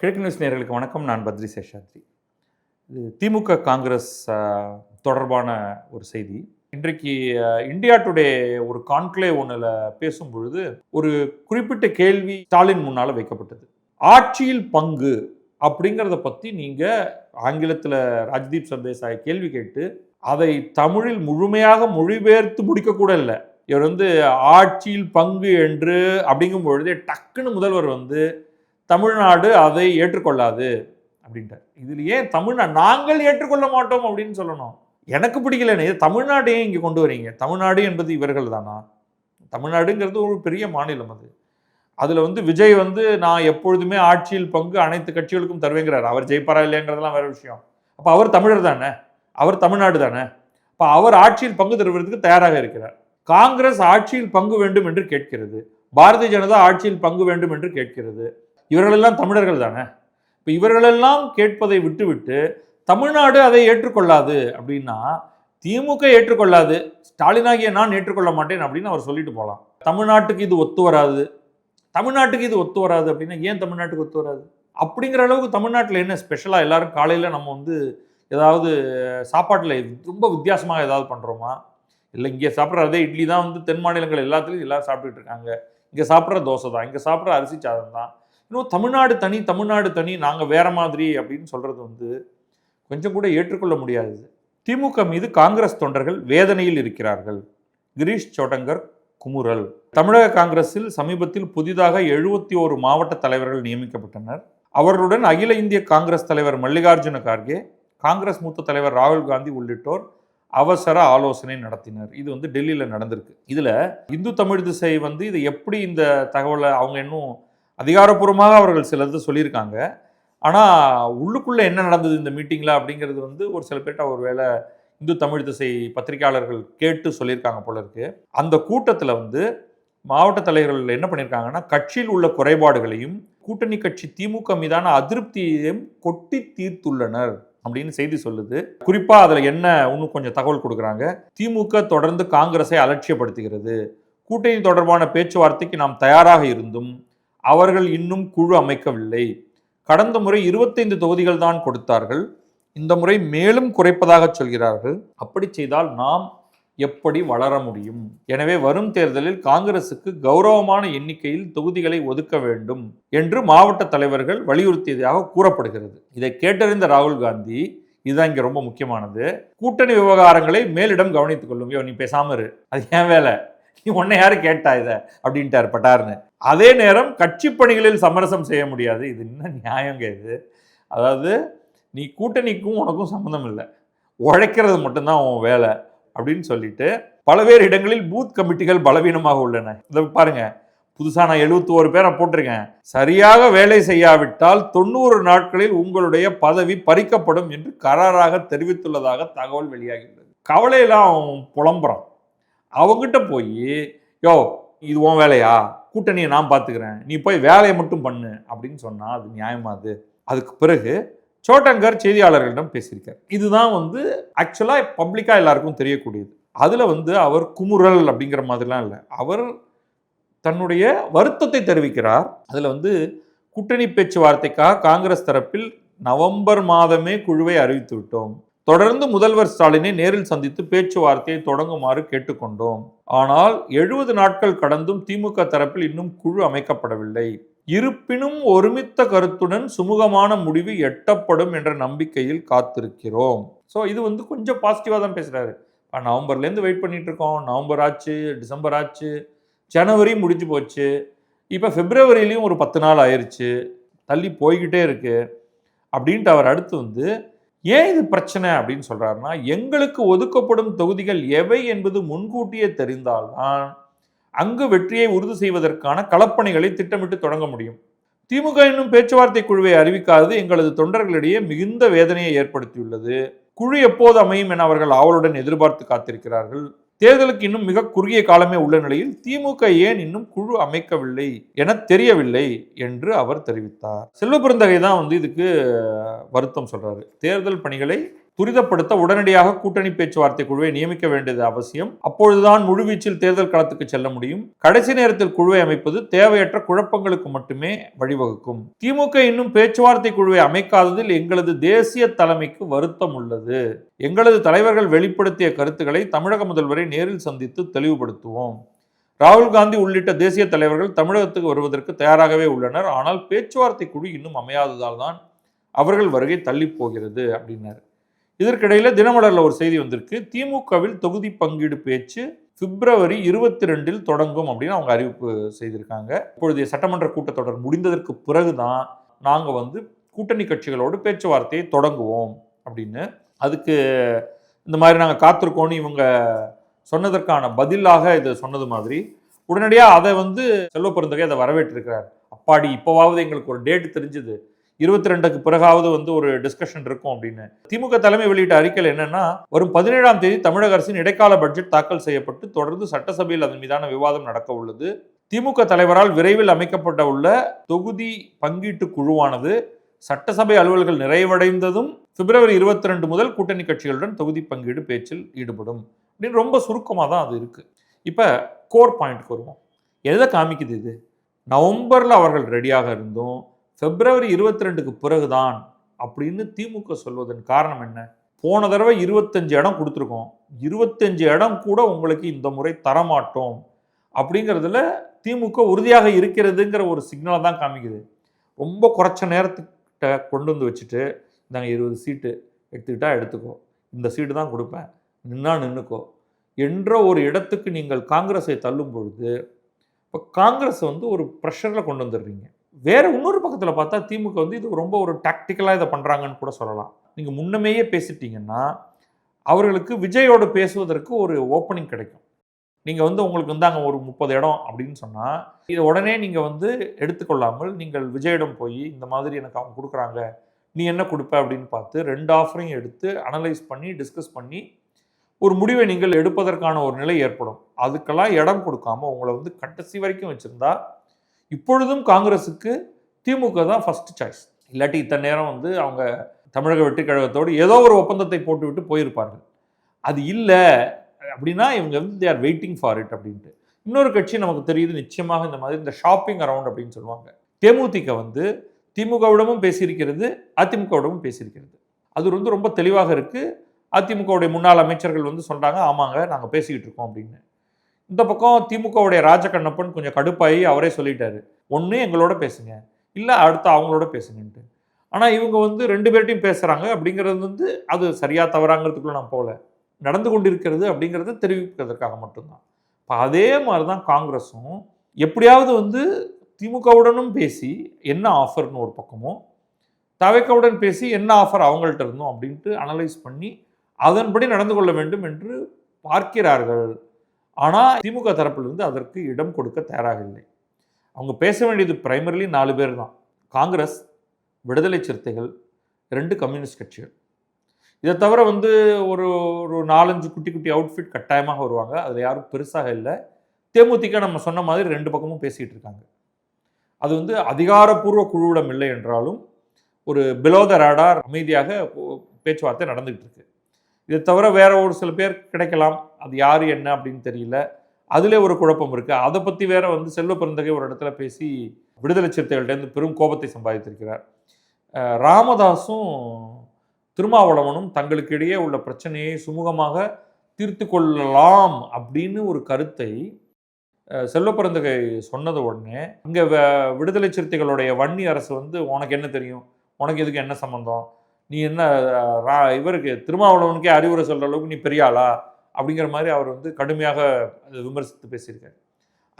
கிழக்கு நியூஸ் நேர்களுக்கு வணக்கம். நான் பத்ரி சேஷாத்ரி. இது திமுக காங்கிரஸ் தொடர்பான ஒரு செய்தி. இன்றைக்கு இந்தியா டுடே ஒரு கான்க்ளேவ் ஒன்றில் பேசும் பொழுது ஒரு குறிப்பிட்ட கேள்வி ஸ்டாலின் முன்னால் வைக்கப்பட்டது. ஆட்சியில் பங்கு அப்படிங்கிறத பற்றி நீங்கள் ஆங்கிலத்தில் ராஜ்தீப் சர்தேசாய் கேள்வி கேட்டு அதை தமிழில் முழுமையாக மொழிபெயர்த்து முடிக்கக்கூட இல்லை. இவர் வந்து ஆட்சியில் பங்கு என்று அப்படிங்கும் பொழுதே டக்குன்னு முதல்வர் வந்து தமிழ்நாடு அதை ஏற்றுக்கொள்ளாது அப்படின்ட்டார். இதில் ஏன் தமிழ்நாடு நாங்கள் ஏற்றுக்கொள்ள மாட்டோம் அப்படின்னு சொல்லணும். எனக்கு பிடிக்கலன்னு தமிழ்நாடு ஏன் இங்கே கொண்டு வரீங்க? தமிழ்நாடு என்பது இவர்கள் தானா? தமிழ்நாடுங்கிறது ஒரு பெரிய மாநிலம் அது. அதில் வந்து விஜய் வந்து நான் எப்பொழுதுமே ஆட்சியில் பங்கு அனைத்து கட்சிகளுக்கும் தருவேங்கிறார். அவர் ஜெயிப்பாரா இல்லையாங்கிறதெல்லாம் வேற விஷயம். அப்போ அவர் தமிழர் தானே? அவர் தமிழ்நாடு தானே? அப்போ அவர் ஆட்சியில் பங்கு தருவதற்கு தயாராக இருக்கிறார். காங்கிரஸ் ஆட்சியில் பங்கு வேண்டும் என்று கேட்கிறது. பாரதிய ஜனதா ஆட்சியில் பங்கு வேண்டும் என்று கேட்கிறது. இவர்களெல்லாம் தமிழர்கள் தானே? இப்போ இவர்களெல்லாம் கேட்பதை விட்டுவிட்டு தமிழ்நாடு அதை ஏற்றுக்கொள்ளாது அப்படின்னா திமுக ஏற்றுக்கொள்ளாது ஸ்டாலினாகிய நான் ஏற்றுக்கொள்ள மாட்டேன் அப்படின்னு அவர் சொல்லிட்டு போகலாம். தமிழ்நாட்டுக்கு இது ஒத்து வராது. தமிழ்நாட்டுக்கு இது ஒத்து வராது அப்படின்னா ஏன் தமிழ்நாட்டுக்கு ஒத்து வராது? அப்படிங்கிற அளவுக்கு தமிழ்நாட்டில் என்ன ஸ்பெஷலாக எல்லாரும் காலையில் நம்ம வந்து ஏதாவது சாப்பாட்டில் ரொம்ப வித்தியாசமாக ஏதாவது பண்ணுறோமா இல்லை இங்கே சாப்பிட்ற அதே இட்லி தான் வந்து தென் மாநிலங்கள் எல்லாத்துலேயும் எல்லாரும் சாப்பிட்டுட்டு இருக்காங்க. இங்கே சாப்பிட்ற தோசை தான் இங்கே சாப்பிட்ற அரிசி சாதம் தான் இன்னும் தமிழ்நாடு தனி தமிழ்நாடு தனி நாங்கள் வேற மாதிரி அப்படின்னு சொல்கிறது வந்து கொஞ்சம் கூட ஏற்றுக்கொள்ள முடியாது. திமுக மீது காங்கிரஸ் தொண்டர்கள் வேதனையில் இருக்கிறார்கள். கிரீஷ் சோடங்கர் குமுறல். தமிழக காங்கிரஸில் சமீபத்தில் புதிதாக எழுபத்தி ஓரு மாவட்ட தலைவர்கள் நியமிக்கப்பட்டனர். அவர்களுடன் அகில இந்திய காங்கிரஸ் தலைவர் மல்லிகார்ஜுன கார்கே காங்கிரஸ் மூத்த தலைவர் ராகுல் காந்தி உள்ளிட்டோர் அவசர ஆலோசனை நடத்தினர். இது வந்து டெல்லியில் நடந்திருக்கு. இதில் இந்து தமிழ் திசை வந்து இது எப்படி இந்த தகவலை அவங்க இன்னும் அதிகாரப்பூர்வமாக அவர்கள் சிலது சொல்லியிருக்காங்க. ஆனால் உள்ளுக்குள்ளே என்ன நடந்தது இந்த மீட்டிங்கில் அப்படிங்கிறது வந்து ஒரு சில பேர்ட்ட ஒரு வேளை இந்து தமிழ் திசை பத்திரிகையாளர்கள் கேட்டு சொல்லியிருக்காங்க போல இருக்கு. அந்த கூட்டத்தில் வந்து மாவட்ட தலைவர்கள் என்ன பண்ணியிருக்காங்கன்னா கட்சியில் உள்ள குறைபாடுகளையும் கூட்டணி கட்சி திமுக மீதான அதிருப்தியையும் கொட்டி தீர்த்துள்ளனர் அப்படின்னு செய்தி சொல்லுது. குறிப்பாக அதில் என்ன இன்னும் கொஞ்சம் தகவல் கொடுக்குறாங்க திமுக தொடர்ந்து காங்கிரஸை அலட்சியப்படுத்துகிறது. கூட்டணி தொடர்பான பேச்சுவார்த்தைக்கு நாம் தயாராக இருந்தும் அவர்கள் இன்னும் குழு அமைக்கவில்லை. கடந்த முறை இருபத்தைந்து தொகுதிகள் தான் கொடுத்தார்கள். இந்த முறை மேலும் குறைப்பதாக சொல்கிறார்கள். அப்படி செய்தால் நாம் எப்படி வளர முடியும்? எனவே வரும் தேர்தலில் காங்கிரசுக்கு கௌரவமான எண்ணிக்கையில் தொகுதிகளை ஒதுக்க வேண்டும் என்று மாவட்ட தலைவர்கள் வலியுறுத்தியதாக கூறப்படுகிறது. இதை கேட்டறிந்த ராகுல் காந்தி இதுதான் இங்கே ரொம்ப முக்கியமானது கூட்டணி விவகாரங்களை மேலிடம் கவனித்துக் கொள்ளும். நீ பேசாம இரு. அது ஏன் வேலை? நீ உன்னை யாரு கேட்டா இதை? அப்படின்ட்டார் பட்டார்னு அதே நேரம் கட்சி பணிகளில் சமரசம் செய்ய முடியாது. இது என்ன நியாயங்க இது? அதாவது நீ கூட்டணிக்கும் உனக்கும் சம்மந்தம் இல்லை. உழைக்கிறது மட்டும்தான் உன் வேலை அப்படின்னு சொல்லிட்டு பல்வேறு இடங்களில் பூத் கமிட்டிகள் பலவீனமாக உள்ளன. இதை பாருங்க. புதுசாக நான் 71 பேரை போட்டிருக்கேன். சரியாக வேலை செய்யாவிட்டால் தொண்ணூறு நாட்களில் உங்களுடைய பதவி பறிக்கப்படும் என்று கராராக தெரிவித்துள்ளதாக தகவல் வெளியாகியுள்ளது. கவலையெல்லாம் அவன் புலம்புறான். அவங்ககிட்ட போய் யோ இது உன் வேலையா? கூட்டணியை நான் பார்த்துக்கிறேன். நீ போய் வேலையை மட்டும் பண்ணு. அப்படின்னு சொன்னால் அது நியாயமா அது? அதுக்கு பிறகு சோட்டங்கர் செய்தியாளர்களிடம் பேசியிருக்கார். இதுதான் வந்து ஆக்சுவலாக பப்ளிக்காக எல்லாருக்கும் தெரியக்கூடியது. அதில் வந்து அவர் குமுறல் அப்படிங்கிற மாதிரிலாம் இல்லை. அவர் தன்னுடைய வருத்தத்தை தெரிவிக்கிறார். அதில் வந்து கூட்டணி பேச்சுவார்த்தைக்காக காங்கிரஸ் தரப்பில் நவம்பர் மாதமே குழுவை அறிவித்து விட்டோம். தொடர்ந்து முதல்வர் ஸ்டாலினை நேரில் சந்தித்து பேச்சுவார்த்தையை தொடங்குமாறு கேட்டுக்கொண்டோம். ஆனால் எழுபது நாட்கள் கடந்தும் திமுக தரப்பில் இன்னும் குழு அமைக்கப்படவில்லை. இருப்பினும் ஒருமித்த கருத்துடன் சுமூகமான முடிவு எட்டப்படும் என்ற நம்பிக்கையில் காத்திருக்கிறோம். ஸோ இது வந்து கொஞ்சம் பாசிட்டிவாக தான் பேசுகிறாரு நவம்பர்லேருந்து வெயிட் பண்ணிட்டு இருக்கோம். நவம்பர் ஆச்சு டிசம்பர் ஆச்சு ஜனவரி முடிஞ்சு போச்சு. இப்போ பிப்ரவரியிலையும் ஒரு பத்து நாள் ஆயிருச்சு. தள்ளி போய்கிட்டே இருக்கு. அப்படின்ட்டு அவர் அடுத்து வந்து ஏன் இது பிரச்சனை அப்படின்னு சொல்கிறாருன்னா எங்களுக்கு ஒதுக்கப்படும் தொகுதிகள் எவை என்பது முன்கூட்டியே தெரிந்தால்தான் அங்கு வெற்றியை உறுதி செய்வதற்கான களப்பணிகளை திட்டமிட்டு தொடங்க முடியும். திமுக இன்னும் பேச்சுவார்த்தை குழுவை அறிவிக்காதது எங்களது தொண்டர்களிடையே மிகுந்த வேதனையை ஏற்படுத்தியுள்ளது. குழு எப்போது அமையும் என அவர்கள் ஆவலுடன் எதிர்பார்த்து காத்திருக்கிறார்கள். தேர்தலுக்கு இன்னும் மிக குறுகிய காலமே உள்ள நிலையில் திமுக ஏன் இன்னும் குழு அமைக்கவில்லை என தெரியவில்லை என்று அவர் தெரிவித்தார். செல்வ பெருந்தகை தான் வந்து இதுக்கு வருத்தம் சொல்றாரு. தேர்தல் பணிகளை துரிதப்படுத்த உடனடியாக கூட்டணி பேச்சுவார்த்தை குழுவை நியமிக்க வேண்டியது அவசியம். அப்பொழுதுதான் முழுவீச்சில் தேர்தல் களத்துக்கு செல்ல முடியும். கடைசி நேரத்தில் குழுவை அமைப்பது தேவையற்ற குழப்பங்களுக்கு மட்டுமே வழிவகுக்கும். திமுக இன்னும் பேச்சுவார்த்தை குழுவை அமைக்காததில் எங்களது தேசிய தலைமைக்கு வருத்தம் உள்ளது. எங்களது தலைவர்கள் வெளிப்படுத்திய கருத்துக்களை தமிழக முதல்வரை நேரில் சந்தித்து தெளிவுபடுத்துவோம். ராகுல் காந்தி உள்ளிட்ட தேசிய தலைவர்கள் தமிழகத்துக்கு வருவதற்கு தயாராகவே உள்ளனர். ஆனால் பேச்சுவார்த்தை குழு இன்னும் அமையாததால் தான் அவர்கள் வருகை தள்ளி போகிறது அப்படின்னாரு. இதற்கிடையில் தினமலரில் ஒரு செய்தி வந்திருக்கு. திமுகவில் தொகுதி பங்கீடு பேச்சு பிப்ரவரி இருபத்தி ரெண்டில் தொடங்கும் அப்படின்னு அவங்க அறிவிப்பு செய்திருக்காங்க. இப்பொழுதைய சட்டமன்ற கூட்டத்தொடர் முடிந்ததற்கு பிறகுதான் நாங்கள் வந்து கூட்டணி கட்சிகளோடு பேச்சுவார்த்தையை தொடங்குவோம் அப்படின்னு. அதுக்கு இந்த மாதிரி நாங்கள் காத்திருக்கோன்னு இவங்க சொன்னதற்கான பதிலாக இதை சொன்னது மாதிரி. உடனடியாக அதை வந்து செல்வ பெருந்தகை அதை வரவேற்றிருக்கிறார். அப்பாடி இப்போவாவது எங்களுக்கு ஒரு டேட் தெரிஞ்சுது. இருபத்தி ரெண்டுக்கு பிறகாவது வந்து ஒரு டிஸ்கஷன் இருக்கும் அப்படின்னு. திமுக தலைமை வெளியிட்ட அறிக்கையில் என்னன்னா வரும் பதினேழாம் தேதி தமிழக அரசின் இடைக்கால பட்ஜெட் தாக்கல் செய்யப்பட்டு தொடர்ந்து சட்டசபையில் அதன் மீதான விவாதம் நடக்க உள்ளது. திமுக தலைவரால் விரைவில் அமைக்கப்பட்ட உள்ள தொகுதி பங்கீட்டு குழுவானது சட்டசபை அலுவல்கள் நிறைவடைந்ததும் பிப்ரவரி இருபத்தி ரெண்டு முதல் கூட்டணி கட்சிகளுடன் தொகுதி பங்கீடு பேச்சில் ஈடுபடும். அப்படின்னு ரொம்ப சுருக்கமாக தான் அது இருக்குது இப்போ கோர் பாயிண்ட்க்கு வருவோம். எதை காமிக்குது இது? நவம்பரில் அவர்கள் ரெடியாக இருந்தும். பிப்ரவரி இருபத்தி ரெண்டுக்கு பிறகுதான் அப்படின்னு திமுக சொல்வதன் காரணம் என்ன? போன தடவை இருபத்தஞ்சு இடம் கொடுத்துருக்கோம். இருபத்தஞ்சு இடம் கூட உங்களுக்கு இந்த முறை தரமாட்டோம். அப்படிங்கிறதுல திமுக உறுதியாக இருக்கிறதுங்கிற ஒரு சிக்னலை தான் காமிக்குது. ரொம்ப குறைச்ச நேரத்துக்கிட்ட கொண்டு வந்து வச்சுட்டு நாங்கள் இருபது சீட்டு எடுத்துக்கிட்டா எடுத்துக்கோ. இந்த சீட்டு தான் கொடுப்பேன். நின்னா நின்றுக்கோ என்ற ஒரு இடத்துக்கு நீங்கள் காங்கிரஸை தள்ளும் பொழுது இப்போ காங்கிரஸ் வந்து ஒரு ப்ரெஷரில் கொண்டு வந்துடுறீங்க. வேறு இன்னொரு பக்கத்தில் பார்த்தா திமுக வந்து இது ரொம்ப ஒரு டாக்டிக்கலாக இதை பண்ணுறாங்கன்னு கூட சொல்லலாம். நீங்கள் முன்னமேயே பேசிட்டீங்கன்னா அவர்களுக்கு விஜயோடு பேசுவதற்கு ஒரு ஓப்பனிங் கிடைக்கும். நீங்கள் வந்து உங்களுக்கு வந்து அங்கே ஒரு முப்பது இடம் அப்படின்னு சொன்னால் இதை உடனே நீங்கள் வந்து எடுத்துக்கொள்ளாமல் நீங்கள் விஜயிடம் போய் இந்த மாதிரி எனக்கு அவங்க கொடுக்குறாங்க நீ என்ன கொடுப்ப அப்படின்னு பார்த்து ரெண்டு ஆஃபரையும் எடுத்து அனலைஸ் பண்ணி டிஸ்கஸ் பண்ணி ஒரு முடிவை நீங்கள் எடுப்பதற்கான ஒரு நிலை ஏற்படும். அதுக்கெல்லாம் இடம் கொடுக்காம உங்களை வந்து கடைசி வரைக்கும் வச்சுருந்தா இப்பொழுதும் காங்கிரஸுக்கு திமுக தான் ஃபர்ஸ்ட் சாய்ஸ் இல்லாட்டி இத்தனை நேரம் வந்து அவங்க தமிழக வெற்றி கழகத்தோடு ஏதோ ஒரு ஒப்பந்தத்தை போட்டுவிட்டு போயிருப்பார்கள். அது இல்லை. அப்படின்னா இவங்க வந்து they are waiting for it அப்படின்ட்டு. இன்னொரு கட்சி நமக்கு தெரியுது நிச்சயமாக இந்த மாதிரி இந்த ஷாப்பிங் அரவுண்ட் அப்படின்னு சொல்லுவாங்க. தேமுதிக வந்து திமுகவிடமும் பேசியிருக்கிறது அதிமுகவிடமும் பேசியிருக்கிறது. அது வந்து ரொம்ப தெளிவாக இருக்குது அதிமுகவுடைய முன்னாள் அமைச்சர்கள் வந்து சொல்கிறாங்க ஆமாங்க நாங்கள் பேசிக்கிட்டு இருக்கோம் அப்படின்னு. இந்த பக்கம் திமுகவுடைய ராஜகண்ணப்பன் கொஞ்சம் கடுப்பாகி அவரே சொல்லிட்டாரு. ஒன்று எங்களோட பேசுங்க. இல்லை அடுத்து அவங்களோட பேசுங்கன்ட்டு. ஆனால் இவங்க வந்து ரெண்டு பேர்ட்டையும் பேசுகிறாங்க அப்படிங்கிறது வந்து அது சரியாக தவறாங்கிறதுக்குள்ள நான் போகல. நடந்து கொண்டிருக்கிறது அப்படிங்கிறத தெரிவிப்பதற்காக மட்டும்தான். இப்போ அதே மாதிரி தான் காங்கிரஸும் எப்படியாவது வந்து திமுகவுடனும் பேசி என்ன ஆஃபர்னு ஒரு பக்கமும் தவைக்கவுடன் பேசி என்ன ஆஃபர் அவங்கள்ட்ட இருந்தோம் அப்படின்ட்டு அனலைஸ் பண்ணி அதன்படி நடந்து கொள்ள வேண்டும் என்று பார்க்கிறார்கள். ஆனால் திமுக தரப்பிலிருந்து அதற்கு இடம் கொடுக்க தயாராக இல்லை அவங்க பேச வேண்டியது பிரைமரிலி நாலு பேர் தான். காங்கிரஸ் விடுதலை சிறுத்தைகள் ரெண்டு கம்யூனிஸ்ட் கட்சிகள். இதை தவிர வந்து ஒரு ஒரு நாலஞ்சு குட்டி குட்டி அவுட்ஃபிட் கட்டாயமாக வருவாங்க. அதில் யாரும் பெருசாக இல்லை. தேமுதிக நம்ம சொன்ன மாதிரி ரெண்டு பக்கமும் பேசிகிட்டு இருக்காங்க. அது வந்து அதிகாரப்பூர்வ குழுவிடம் இல்லை என்றாலும் ஒரு பிலோ த ரேடார் அமைதியாக பேச்சுவார்த்தை நடந்துகிட்டு இருக்கு. இதை தவிர வேற ஒரு சில பேர் கிடைக்கலாம். அது யார் என்ன அப்படின்னு தெரியல. அதில் ஒரு குழப்பம் இருக்குது அதை பற்றி வேற வந்து செல்வ பிறந்தகை ஒரு இடத்துல பேசி விடுதலை சிறுத்தைகள்டேருந்து பெரும் கோபத்தை சம்பாதித்திருக்கிறார். ராமதாஸும் திருமாவளவனும் தங்களுக்கு இடையே உள்ள பிரச்சனையை சுமூகமாக தீர்த்து கொள்ளலாம் அப்படின்னு ஒரு கருத்தை அஹ் செல்வ சொன்னது உடனே இங்கே விடுதலை சிறுத்தைகளுடைய வன்னி அரசு வந்து உனக்கு என்ன தெரியும்? உனக்கு எதுக்கு என்ன சம்மந்தம் நீ என்ன ரா- இவருக்கு திருமாவளவனுக்கே அறிவுரை சொல்கிற அளவுக்கு நீ பெரிய ஆளா? அப்படிங்கிற மாதிரி அவர் வந்து கடுமையாக விமர்சித்து பேசியிருக்காரு.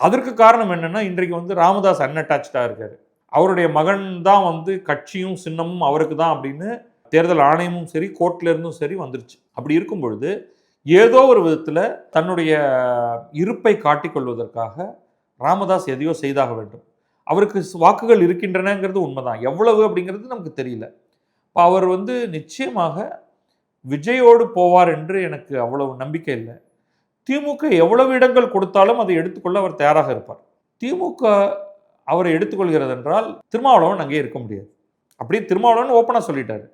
அதற்கு காரணம் என்னென்னா இன்றைக்கு வந்து ராமதாஸ் அன்அட்டாச்சாக இருக்கார். அவருடைய மகன் தான் வந்து கட்சியும் சின்னமும் அவருக்கு தான் அப்படின்னு தேர்தல் ஆணையமும் சரி கோர்ட்லேருந்தும் சரி வந்துருச்சு. அப்படி இருக்கும் பொழுது ஏதோ ஒரு விதத்தில் தன்னுடைய இருப்பை காட்டிக்கொள்வதற்காக ராமதாஸ் எதையோ செய்தாக வேண்டும். அவருக்கு வாக்குகள் இருக்கின்றனங்கிறது உண்மைதான். எவ்வளவு அப்படிங்கிறது நமக்கு தெரியல. இப்போ அவர் வந்து நிச்சயமாக விஜயோடு போவார் என்று எனக்கு அவ்வளவு நம்பிக்கை இல்லை. திமுக எவ்வளவு இடங்கள் கொடுத்தாலும் அதை எடுத்துக்கொள்ள அவர் தயாராக இருப்பார். திமுக அவரை எடுத்துக்கொள்கிறது என்றால் திருமாவளவன் அங்கே இருக்க முடியாது. அப்படியே திருமாவளவன் ஓப்பனாக சொல்லிட்டாரு.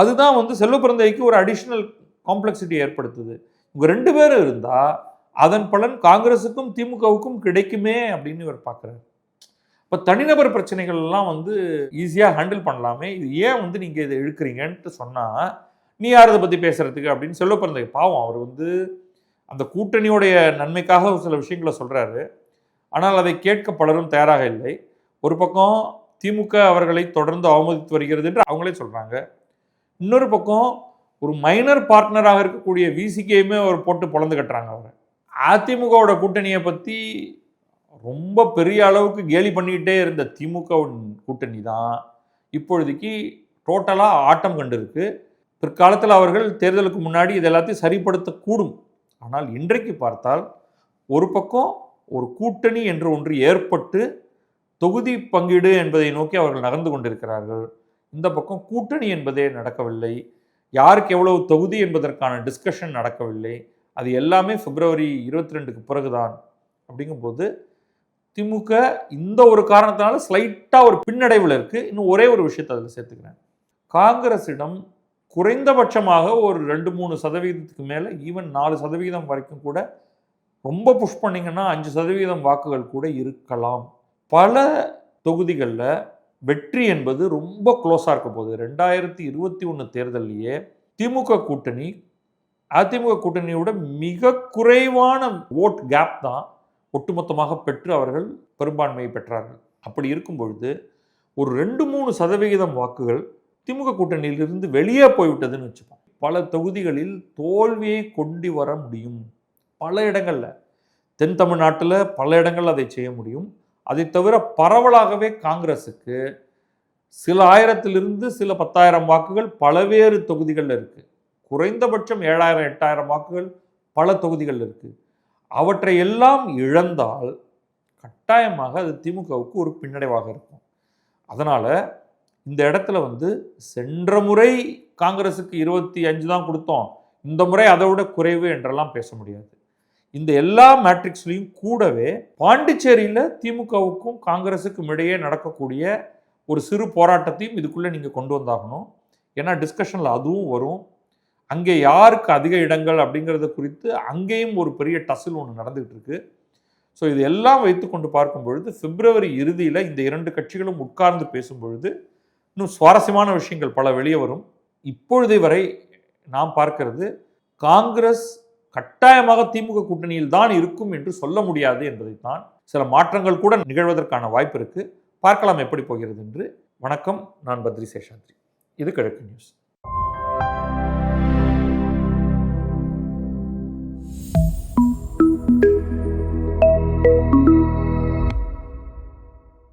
அதுதான் வந்து செல்வ பிறந்தைக்கு ஒரு அடிஷ்னல் காம்ப்ளெக்சிட்டி ஏற்படுத்துது. இவங்க ரெண்டு பேரும் இருந்தால் அதன் பலன் காங்கிரஸுக்கும் திமுகவுக்கும் கிடைக்குமே அப்படின்னு இவர் பார்க்குறாரு. இப்போ தனிநபர் பிரச்சனைகள்லாம் வந்து ஈஸியாக ஹேண்டில் பண்ணலாமே. இது ஏன் வந்து நீங்கள் இதை இழுக்கிறீங்கன்ட்டு சொன்னால் நீ யார் இதை பற்றி பேசுகிறதுக்கு அப்படின்னு சொல்ல பிறந்த பாவம். அவர் வந்து அந்த கூட்டணியோடைய நன்மைக்காக ஒரு சில விஷயங்களை சொல்கிறாரு ஆனால் அதை கேட்க பலரும் தயாராக இல்லை. ஒரு பக்கம் திமுக அவர்களை தொடர்ந்து அவமதித்து வருகிறது என்று அவங்களே சொல்கிறாங்க இன்னொரு பக்கம் ஒரு மைனர் பார்ட்னராக இருக்கக்கூடிய விசிகேயுமே அவர் போட்டு பொழந்து கட்டுறாங்க அவரை. அதிமுகவோட கூட்டணியை பற்றி ரொம்ப பெரிய அளவுக்கு கேலி பண்ணிக்கிட்டே இருந்த திமுகவின் கூட்டணி தான் இப்பொழுதைக்கு டோட்டலாக ஆட்டம் கண்டிருக்கு. பிற்காலத்தில் அவர்கள் தேர்தலுக்கு முன்னாடி இது எல்லாத்தையும் சரிப்படுத்தக்கூடும். ஆனால் இன்றைக்கு பார்த்தால் ஒரு பக்கம் ஒரு கூட்டணி என்று ஒன்று ஏற்பட்டு தொகுதி பங்கீடு என்பதை நோக்கி அவர்கள் நகர்ந்து கொண்டிருக்கிறார்கள். இந்த பக்கம் கூட்டணி என்பதே நடக்கவில்லை. யாருக்கு எவ்வளவு தொகுதி என்பதற்கான டிஸ்கஷன் நடக்கவில்லை. அது எல்லாமே பிப்ரவரி இருபத்தி ரெண்டுக்கு பிறகுதான். அப்படிங்கும்போது திமுக இந்த ஒரு காரணத்தினால ஸ்லைட்டாக ஒரு பின்னடைவில் இருக்குது இன்னும் ஒரே ஒரு விஷயத்தை அதில் சேர்த்துக்கிறேன். காங்கிரஸிடம் குறைந்தபட்சமாக ஒரு ரெண்டு மூணு சதவீதத்துக்கு மேலே ஈவன் நாலு சதவீதம் வரைக்கும் கூட ரொம்ப புஷ் பண்ணிங்கன்னா அஞ்சு சதவீதம் வாக்குகள் கூட இருக்கலாம். பல தொகுதிகளில் வெற்றி என்பது ரொம்ப க்ளோஸாக இருக்க போகுது. ரெண்டாயிரத்தி இருபத்தி ஒன்று தேர்தல்லையே திமுக கூட்டணி அதிமுக கூட்டணியோட மிக குறைவான ஓட் கேப் தான் ஒட்டுமொத்தமாக பெற்று அவர்கள் பெரும்பான்மையை பெற்றார்கள். அப்படி இருக்கும் பொழுது ஒரு ரெண்டு மூணு சதவிகிதம் வாக்குகள் திமுக கூட்டணியிலிருந்து வெளியே போய்விட்டதுன்னு வச்சுப்போம். பல தொகுதிகளில் தோல்வியை கொண்டு வர முடியும். பல இடங்களில். தென் தமிழ்நாட்டில் பல இடங்கள் அதை செய்ய முடியும். அதை தவிர பரவலாகவே காங்கிரஸுக்கு சில ஆயிரத்திலிருந்து சில பத்தாயிரம் வாக்குகள் பலவேறு தொகுதிகளில் இருக்குது குறைந்தபட்சம் ஏழாயிரம் எட்டாயிரம் வாக்குகள் பல தொகுதிகளில் இருக்குது அவற்றை எல்லாம் இழந்தால் கட்டாயமாக அது திமுகவுக்கு ஒரு பின்னடைவாக இருக்கும். அதனால் இந்த இடத்துல வந்து சென்ற முறை காங்கிரஸுக்கு இருபத்தி அஞ்சு தான் கொடுத்தோம். இந்த முறை அதை விட குறைவு என்றெல்லாம் பேச முடியாது. இந்த எல்லா மேட்ரிக்ஸ்லையும் கூடவே பாண்டிச்சேரியில் திமுகவுக்கும் காங்கிரஸுக்கும் இடையே நடக்கக்கூடிய ஒரு சிறு போராட்டத்தையும் இதுக்குள்ளே நீங்கள் கொண்டு வந்தாகணும். ஏன்னா டிஸ்கஷனில் அதுவும் வரும். அங்கே யாருக்கு அதிக இடங்கள் அப்படிங்கிறத குறித்து அங்கேயும் ஒரு பெரிய டசில் ஒன்று நடந்துகிட்டு இருக்கு. ஸோ இது எல்லாம் வைத்து கொண்டு பார்க்கும் பொழுது பிப்ரவரி இறுதியில் இந்த இரண்டு கட்சிகளும் உட்கார்ந்து பேசும் பொழுது இன்னும் சுவாரஸ்யமான விஷயங்கள் பல வெளியே வரும். இப்பொழுது வரை நாம் பார்க்கிறது காங்கிரஸ் கட்டாயமாக திமுக கூட்டணியில் தான் இருக்கும் என்று சொல்ல முடியாது என்பதைத்தான் சில மாற்றங்கள் கூட நிகழ்வதற்கான வாய்ப்பு இருக்கு. பார்க்கலாம் எப்படி போகிறது என்று. வணக்கம் நான் பத்ரி சேஷாத்ரி. இது கிழக்கு நியூஸ்.